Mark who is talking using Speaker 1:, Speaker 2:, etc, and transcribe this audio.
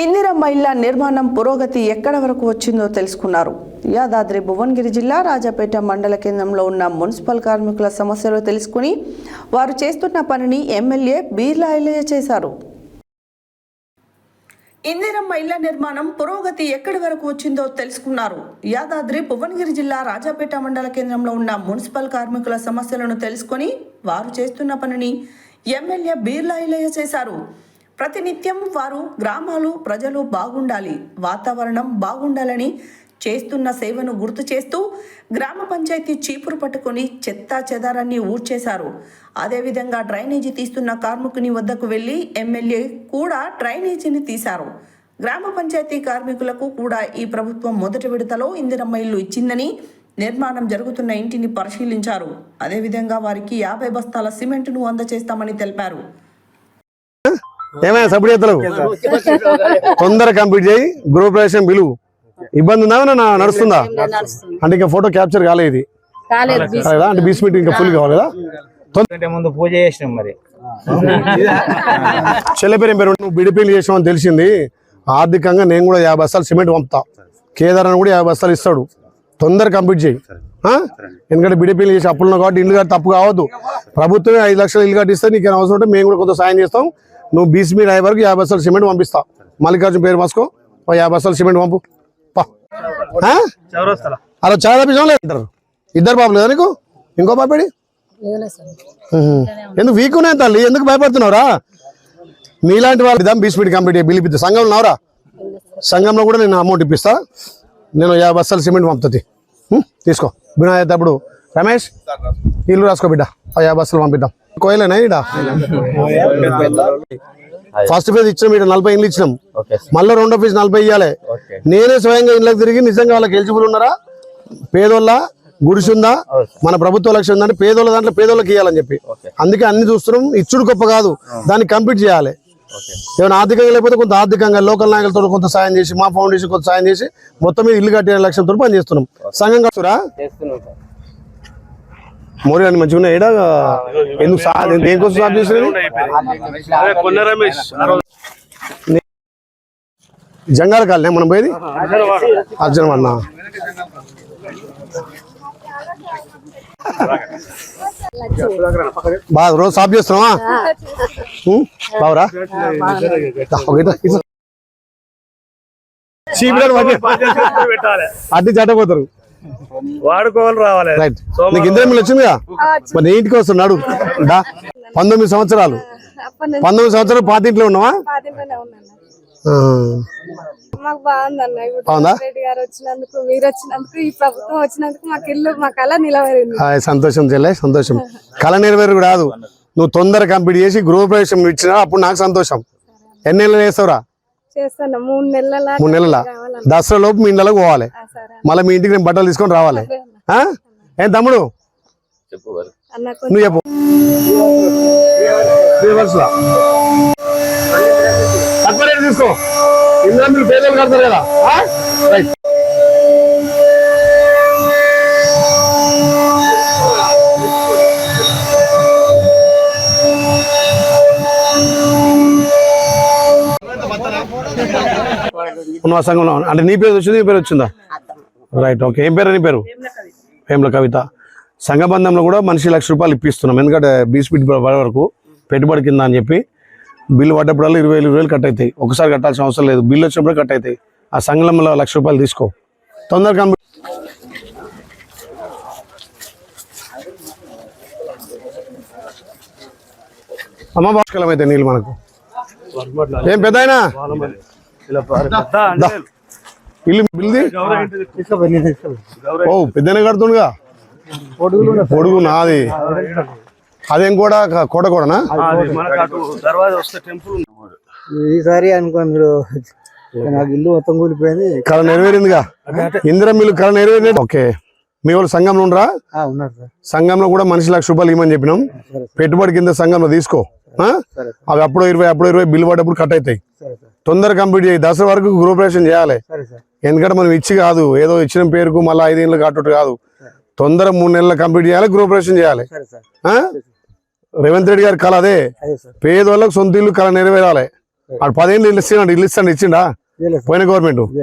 Speaker 1: ఇందిరమ్మ ఇళ్ళ నిర్మాణం పురోగతి ఎక్కడ వరకు వచ్చిందో తెలుసుకున్నారు. యాదాద్రి భువనగిరి జిల్లా రాజాపేట మండల కేంద్రంలో ఉన్న మున్సిపల్ కార్మికుల సమస్యలు తెలుసుకుని వారు చేస్తున్న పనిని ఎమ్మెల్యే బీర్లా చేశారు. ఇందిరమ్మ ఇళ్ళ నిర్మాణం పురోగతి ఎక్కడి వరకు వచ్చిందో తెలుసుకున్నారు. యాదాద్రి భువనగిరి జిల్లా రాజాపేట మండల కేంద్రంలో ఉన్న మున్సిపల్ కార్మికుల సమస్యలను తెలుసుకొని వారు చేస్తున్న పనిని ఎమ్మెల్యే బీర్లా ఇలయ్య చేశారు. ప్రతినిత్యం వారు గ్రామాలు ప్రజలు బాగుండాలి. వాతావరణం బాగుండాలని చేస్తున్న సేవను గుర్తు చేస్తూ గ్రామ పంచాయతీ చీపురు పట్టుకొని చెత్త చెదారాన్ని ఊడ్చేశారు. అదేవిధంగా డ్రైనేజీ తీస్తున్న కార్మికుని వద్దకు వెళ్ళి ఎమ్మెల్యే కూడా డ్రైనేజీని తీశారు. గ్రామ పంచాయతీ కార్మికులకు కూడా ఈ ప్రభుత్వం మొదటి విడతలో ఇందిరమ్మ ఇల్లు ఇచ్చిందని నిర్మాణం జరుగుతున్న ఇంటిని పరిశీలించారు. అదేవిధంగా వారికి యాభై బస్తాల సిమెంట్ను అందజేస్తామని తెలిపారు.
Speaker 2: ఏమైనా సపోర్ట్ చేస్తలేవు తొందర కంప్లీట్ చేయి గ్రూప్ ప్రవేశం పిలువు. ఇబ్బంది ఉందా నడుస్తుందా? అంటే ఇంకా ఫోటో క్యాప్చర్ కాలేదు అంటే బీస్ మీటింగ్ ఇంకా ఫుల్ కావాలి కదా
Speaker 3: అంటే ముందు పూజ చేసినాం మరి.
Speaker 2: చెల్లె పేరు నువ్వు బిడిపీలు చేసావు అని తెలిసింది. ఆర్థికంగా నేను కూడా యాభై బస్తాలు సిమెంట్ పంపుతా. కేదార్ అని కూడా యాభై బస్తాలు ఇస్తాడు. తొందర కంప్లీట్ చేయి. ఆ? ఎందుకంటే బిడిపీలు చేసి అప్పులు కాబట్టి ఇల్లు కట్టి తప్పు కావద్దు. ప్రభుత్వమే ఐదు లక్షలు ఇల్లు కట్టిస్తే నీకు అవసరం ఉంటే మేము కూడా కొంత సాయం చేస్తాం. నువ్వు బీస్ మీద అయ్యే వరకు యాభై బస్తాలు సిమెంట్ పంపిస్తా. మల్లికార్జున పేరు మాసుకో ఓ యాభై బస్తాలు సిమెంట్ పంపు? అలా చాలా పిజం లేదు ఇద్దరు. ఇద్దరు బాబులు కదా నీకు? ఇంకో బాబేడి. ఎందుకు వీక్ ఉన్నాయి తల్లి? ఎందుకు భయపడుతున్నావురా? నీలాంటి వాళ్ళు ఇద్దాం బీ స్పీడ్ కంప్లీట్ బిల్ ఇప్పిస్తా సంఘంలో ఉన్నావురా? సంఘంలో కూడా నేను అమౌంట్ ఇప్పిస్తా. నేను యాభై బస్తాలు సిమెంట్ పంపుతుంది తీసుకో. బినా అయ్యేటప్పుడు రమేష్ ఇల్లు రాసుకో బిడ్డ. ఆ యాభై బస్తాలు పంపిద్దాం. కోయలేనా ఇడ ఫస్ట్ ఫేజ్ ఇచ్చినాం ఇక్కడ నలభై ఇల్లు ఇచ్చినాం. మళ్ళీ రెండో ఫేజ్ నలభై ఇవ్వాలి నేనే స్వయంగా ఇళ్ళకి తిరిగి నిజంగా వాళ్ళకి ఎలిజిబుల్ ఉన్నారా? పేదోళ్ళ గుడిసుందా మన ప్రభుత్వ లక్ష్యం ఉందంటే పేదోళ్ళ దాంట్లో పేదోళ్ళకి ఇవ్వాలని చెప్పి. అందుకే అన్ని చూస్తున్నాం. ఇచ్చుడు గొప్ప కాదు. దాన్ని కంప్లీట్ చేయాలి. ఏమైనా ఆర్థికంగా లేకపోతే కొంత ఆర్థికంగా లోకల్ నాయకులతో కొంత సాయం చేసి మా ఫౌండేషన్ కొంత సాయం చేసి మొత్తం మీద ఇల్లు కట్టే లక్ష్యంతో పని చేస్తున్నాం సంఘం కట్టురా? మోరీ అని మంచిగా ఉన్నాయి. ఈడ ఎందుకు సా దేనికోసం స్టార్ట్ చేసినది జంగాల కాలనీ మనం పోయేది? అర్జున అన్న బాగా రోజు సాఫ్ చేస్తున్నావా? బావురా? వాటి- అడ్డి జట్టపోతారు
Speaker 3: వాడుకోవాలి రావాలి.
Speaker 2: నీకు వచ్చిందిగా? మరి నీ ఇంటికి వస్తున్నాడు పంతొమ్మిది సంవత్సరాలు. పంతొమ్మిది సంవత్సరాలు పాత ఇంట్లో ఉన్నావా?
Speaker 4: పాతింట్లోనే ఉన్నాను.
Speaker 2: ఆ.
Speaker 4: మాకు బాగుందన్న ఇప్పుడు
Speaker 2: బాగుందా?
Speaker 4: రేవంత్ రెడ్డి గారు వచ్చినందుకు మీరు వచ్చినందుకు ఈ ప్రభుత్వం వచ్చినందుకు మాకు ఇల్లు మా కళ
Speaker 2: సంతోషం చెల్లె సంతోషం. కళ నెరవేరు కాదు. నువ్వు తొందర కంప్లీట్ చేసి గృహప్రవేశం ఇచ్చినా అప్పుడు నాకు సంతోషం. ఎన్ని నెలలు వేస్తావురా
Speaker 4: చేస్తాను. మూడు నెలల
Speaker 2: మూడు నెలల. దసరా లోపు మీ ఇండ్లకు పోవాలి. మళ్ళీ మీ ఇంటికి నేను బట్టలు తీసుకొని రావాలి. ఆ? ఏం తమ్ముడు? నువ్వు చెప్పు. తక్కువ రేటు తీసుకో. ఇందులో మీరు పేదలు కడతారు కదా. ఆ? రైట్ ఉన్న సంఘంలో? అంటే నీ పేరు వచ్చింది? నీ పేరు వచ్చిందా? రైట్ ఓకే ఏం పేరు నీ పేరు? వేముల కవిత. సంఘబంధంలో కూడా మనిషి లక్ష రూపాయలు ఇప్పిస్తున్నాం. ఎందుకంటే బీస్ పడే వరకు పెట్టుబడి కింద అని చెప్పి బిల్లు పడ్డప్పుడల్లా ఇరవై వేలు ఇరవై వేలు కట్ అవుతాయి. ఒకసారి కట్టాల్సిన అవసరం లేదు. బిల్లు వచ్చినప్పుడు కట్ అవుతాయి. ఆ సంఘంలో లక్ష రూపాయలు తీసుకో. తొందరగా అమ్మ బాష్కలం అయితే నీళ్ళు మనకు. ఏం పెద్ద. ఇల్లు బిల్ది ఓ పెద్దనే కడుతుండగా? పొడుగు నాది. అదేం కూడా? కోట కూడానా?
Speaker 3: దర్వాజా వస్తే టెంపుల్
Speaker 5: ఈసారి అనుకో మీరు. నాకు ఇల్లు మొత్తం కూలిపోయింది.
Speaker 2: కళ నెరవేరిందిగా? ఇందిరా మిల్లు కళ నెరవేరింది? ఓకే. మీ వాళ్ళు సంఘంలో ఉండరా?
Speaker 5: ఆ, ఉన్నారు సార్.
Speaker 2: సంఘంలో కూడా మనిషి లక్ష రూపాయలు ఇవ్వమని చెప్పినాం. పెట్టుబడి కింద సంఘంలో తీసుకో. అవి అప్పుడు ఇరవై అప్పుడు ఇరవై బిల్లు పడ్డప్పుడు కట్ అవుతాయి.
Speaker 5: సరే సార్.
Speaker 2: తొందర కంప్లీట్ చేయి. దసరా వరకు గృహప్రవేశం చేయాలి.
Speaker 5: సరే సార్.
Speaker 2: ఎందుకంటే మనం ఇచ్చి కాదు. ఏదో ఇచ్చిన పేరుకు మళ్ళీ ఐదేళ్ళు కట్టుడు కాదు. తొందర మూడు నెలలు కంప్లీట్ చేయాలి గృహప్రవేశం చేయాలి? రేవంత్ రెడ్డి గారి కళ అదే. పేదోళ్ళకు సొంత ఇల్లు కళ నెరవేరాలి. ఆడు పదేళ్ళు ఇల్లు ఇస్తాడు ఇల్లు ఇస్తాడు ఇచ్చిండా. పోయిన గవర్నమెంట్